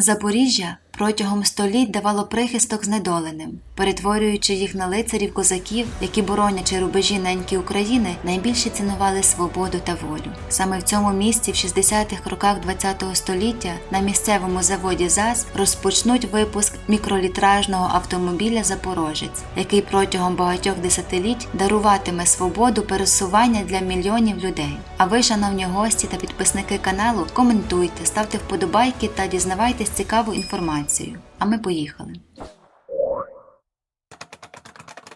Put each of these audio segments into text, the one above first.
Запоріжжя протягом століть давало прихисток знедоленим, перетворюючи їх на лицарів козаків, які, боронячи рубежі неньки України, найбільше цінували свободу та волю. Саме в цьому місці в 60-х роках ХХ століття на місцевому заводі ЗАЗ розпочнуть випуск мікролітражного автомобіля Запорожець, який протягом багатьох десятиліть даруватиме свободу пересування для мільйонів людей. А ви, шановні гості та підписники каналу, коментуйте, ставте вподобайки та дізнавайтесь цікаву інформацію. А ми поїхали.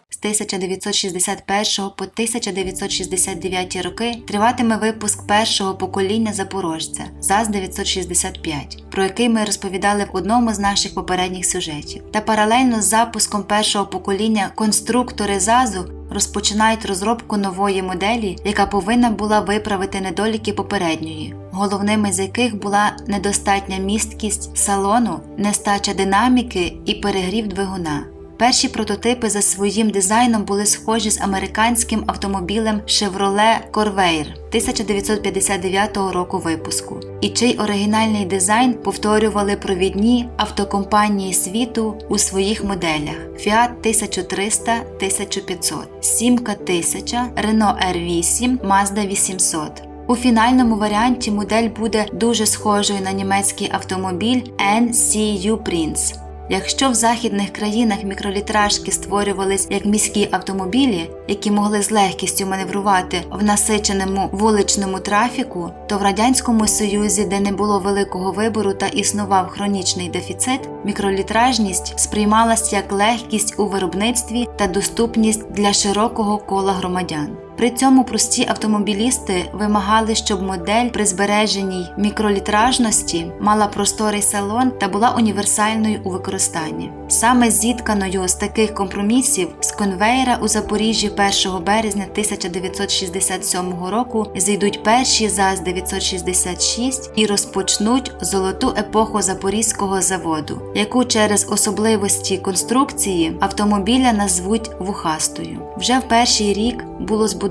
З 1961 по 1969 роки триватиме випуск першого покоління запорожця ЗАЗ-965, про який ми розповідали в одному з наших попередніх сюжетів. Та паралельно з запуском першого покоління конструктори ЗАЗу розпочинають розробку нової моделі, яка повинна була виправити недоліки попередньої, головними з яких була недостатня місткість салону, нестача динаміки і перегрів двигуна. Перші прототипи за своїм дизайном були схожі з американським автомобілем Chevrolet Corvair 1959 року випуску, і чий оригінальний дизайн повторювали провідні автокомпанії світу у своїх моделях Fiat 1300 1500, Simca 1000, Renault R8, Mazda 800. У фінальному варіанті модель буде дуже схожою на німецький автомобіль NCU Prince. Якщо в західних країнах мікролітражки створювались як міські автомобілі, які могли з легкістю маневрувати в насиченому вуличному трафіку, то в радянському союзі, де не було великого вибору та існував хронічний дефіцит, мікролітражність сприймалась як легкість у виробництві та доступність для широкого кола громадян. При цьому прості автомобілісти вимагали, щоб модель при збереженій мікролітражності мала просторий салон та була універсальною у використанні. Саме зітканою з таких компромісів з конвейера у Запоріжжі 1 березня 1967 року зійдуть перші ЗАЗ-966 і розпочнуть золоту епоху Запорізького заводу, яку через особливості конструкції автомобіля назвуть вухастою. Вже в перший рік було збудовано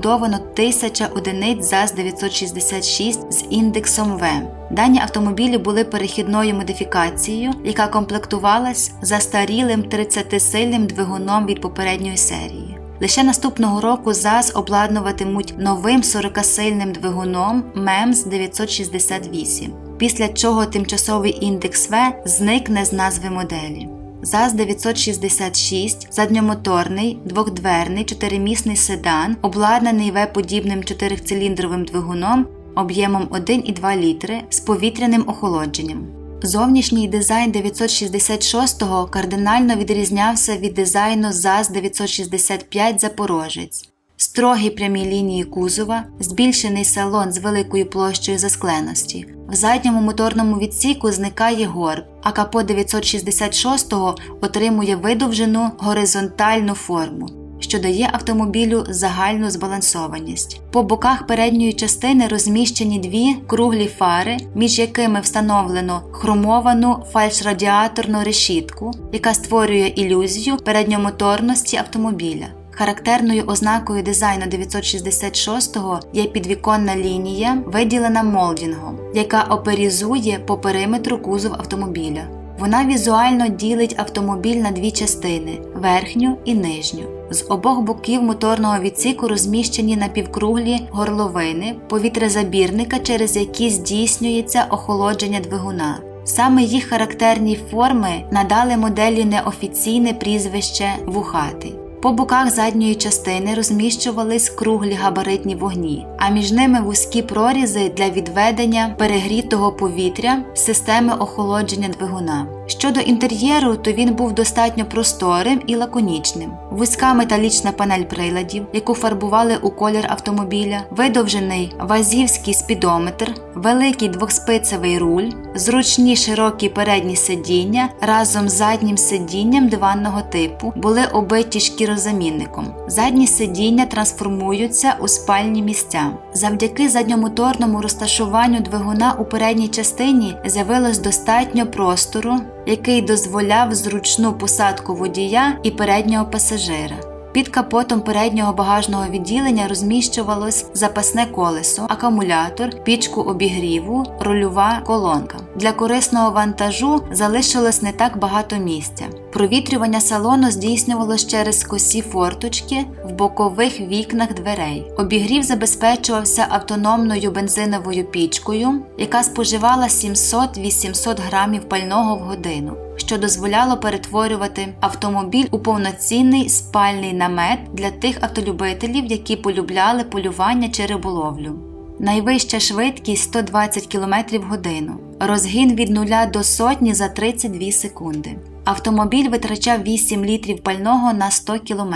тисяча одиниць ЗАЗ-966 з індексом В. Дані автомобілі були перехідною модифікацією, яка комплектувалась застарілим 30-сильним двигуном від попередньої серії. Лише наступного року ЗАЗ обладнуватимуть новим 40-сильним двигуном МЕМС 968, після чого тимчасовий індекс В зникне з назви моделі. ЗАЗ-966 задньомоторний, двохдверний, чотиримісний седан, обладнаний В-подібним чотирициліндровим двигуном об'ємом 1,2 літри з повітряним охолодженням. Зовнішній дизайн 966-го кардинально відрізнявся від дизайну ЗАЗ-965 Запорожець. Строгі прямі лінії кузова, збільшений салон з великою площею заскленості. В задньому моторному відсіку зникає горб, а капот 966-го отримує видовжену горизонтальну форму, що дає автомобілю загальну збалансованість. По боках передньої частини розміщені дві круглі фари, між якими встановлено хромовану фальшрадіаторну решітку, яка створює ілюзію передньомоторності автомобіля. Характерною ознакою дизайну 966-го є підвіконна лінія, виділена молдінгом, яка оперізує по периметру кузов автомобіля. Вона візуально ділить автомобіль на дві частини верхню і нижню. З обох боків моторного відсіку розміщені напівкруглі горловини повітрязабірника, через які здійснюється охолодження двигуна. Саме їх характерні форми надали моделі неофіційне прізвище вухатий. По боках задньої частини розміщувались круглі габаритні вогні, а між ними вузькі прорізи для відведення перегрітого повітря системи охолодження двигуна. Щодо інтер'єру, то він був достатньо просторим і лаконічним. Вузька металічна панель приладів, яку фарбували у колір автомобіля, видовжений вазівський спідометр, великий двохспицевий руль, зручні широкі передні сидіння разом з заднім сидінням диванного типу були обиті шкірозамінником. Задні сидіння трансформуються у спальні місця. Завдяки задньомоторному розташуванню двигуна у передній частині з'явилось достатньо простору який дозволяв зручну посадку водія і переднього пасажира. Під капотом переднього багажного відділення розміщувалось запасне колесо, акумулятор, пічку обігріву, рульова колонка. Для корисного вантажу залишилось не так багато місця. Провітрювання салону здійснювалось через косі форточки в бокових вікнах дверей. Обігрів забезпечувався автономною бензиновою пічкою, яка споживала 700-800 грамів пального в годину, що дозволяло перетворювати автомобіль у повноцінний спальний намет для тих автолюбителів, які полюбляли полювання чи риболовлю. Найвища швидкість 120 км в годину. Розгін від 0 до сотні за 32 секунди. Автомобіль витрачав 8 літрів пального на 100 км.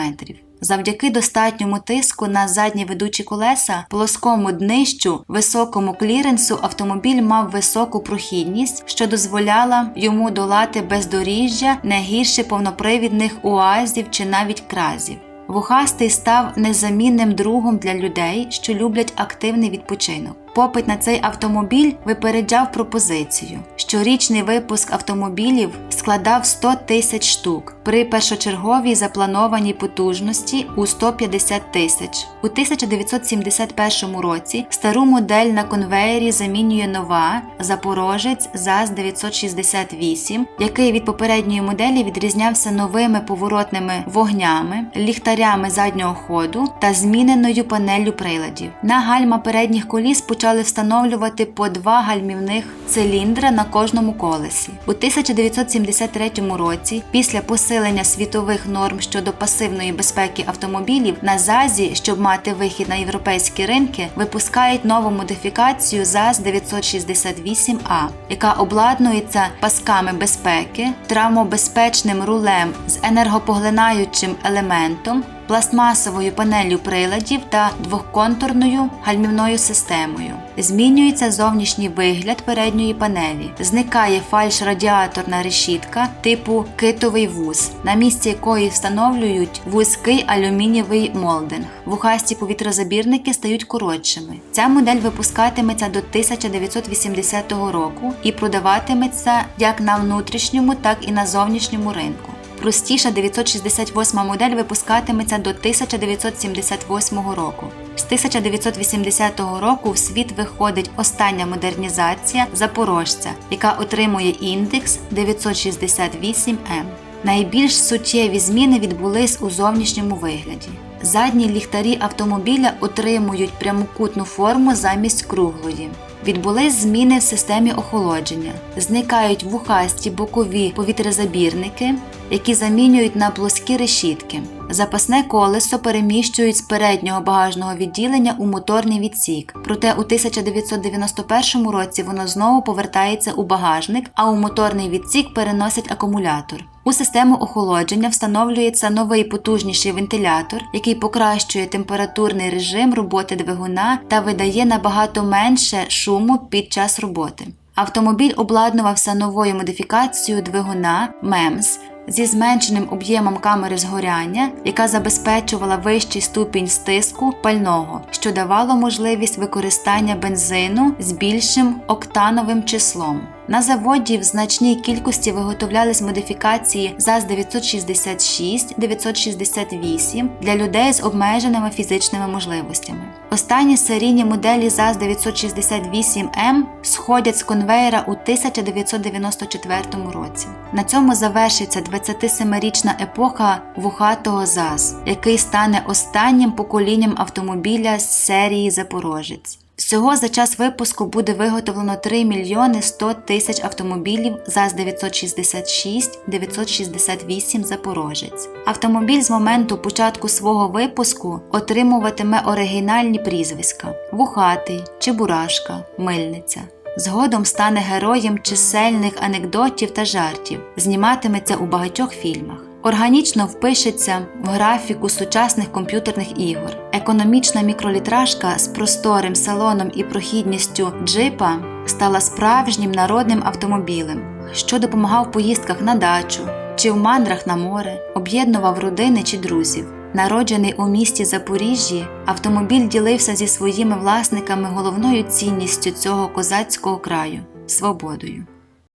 Завдяки достатньому тиску на задні ведучі колеса, плоскому днищу, високому кліренсу автомобіль мав високу прохідність, що дозволяла йому долати бездоріжжя не гірше повнопривідних уазів чи навіть кразів. Вухастий став незамінним другом для людей, що люблять активний відпочинок. Попит на цей автомобіль випереджав пропозицію. Щорічний випуск автомобілів складав 100 тисяч штук при першочерговій запланованій потужності у 150 тисяч. У 1971 році стару модель на конвеєрі замінює нова Запорожець ЗАЗ 968, який від попередньої моделі відрізнявся новими поворотними вогнями, ліхтарями заднього ходу та зміненою панеллю приладів. На гальма передніх коліс почали встановлювати по два гальмівних циліндра на кожному колесі. У 1973 році, після посилення світових норм щодо пасивної безпеки автомобілів, на ЗАЗі, щоб мати вихід на європейські ринки, випускають нову модифікацію ЗАЗ 968А, яка обладнується пасками безпеки, травмобезпечним рулем з енергопоглинаючим елементом пластмасовою панеллю приладів та двохконтурною гальмівною системою. Змінюється зовнішній вигляд передньої панелі, зникає фальш-радіаторна решітка типу китовий вуз, на місці якої встановлюють вузький алюмінієвий молдинг. Вухасті повітрозабірники стають коротшими. Ця модель випускатиметься до 1980 року і продаватиметься як на внутрішньому, так і на зовнішньому ринку. Простіша 968 модель випускатиметься до 1978 року. З 1980 року в світ виходить остання модернізація запорожця, яка отримує індекс 968М. Найбільш суттєві зміни відбулись у зовнішньому вигляді. Задні ліхтарі автомобіля отримують прямокутну форму замість круглої. Відбулись зміни в системі охолодження, зникають вухасті бокові повітрязабірники, які замінюють на плоскі решітки. Запасне колесо переміщують з переднього багажного відділення у моторний відсік. Проте у 1991 році воно знову повертається у багажник, а у моторний відсік переносять акумулятор. У систему охолодження встановлюється новий потужніший вентилятор, який покращує температурний режим роботи двигуна та видає набагато менше шуму під час роботи. Автомобіль обладнувався новою модифікацією двигуна MEMS зі зменшеним об'ємом камери згоряння, яка забезпечувала вищий ступінь стиску пального, що давало можливість використання бензину з більшим октановим числом. На заводі в значній кількості виготовлялись модифікації ЗАЗ 966, 968 для людей з обмеженими фізичними можливостями. Останні серійні моделі ЗАЗ 968М сходять з конвеєра у 1994 році. На цьому завершиться 27-річна епоха вухатого ЗАЗ, який стане останнім поколінням автомобіля з серії Запорожець. Всього за час випуску буде виготовлено 3 мільйони 100 тисяч автомобілів ЗАЗ 966 968 Запорожець. Автомобіль з моменту початку свого випуску отримуватиме оригінальні прізвиська: Вухатий, Чебурашка, Мильниця. Згодом стане героєм чисельних анекдотів та жартів, зніматиметься у багатьох фільмах. Органічно впишеться в графіку сучасних комп'ютерних ігор. Економічна мікролітражка з просторим салоном і прохідністю джипа стала справжнім народним автомобілем, що допомагав в поїздках на дачу чи в мандрах на море, об'єднував родини чи друзів. Народжений у місті Запоріжжі, автомобіль ділився зі своїми власниками головною цінністю цього козацького краю свободою.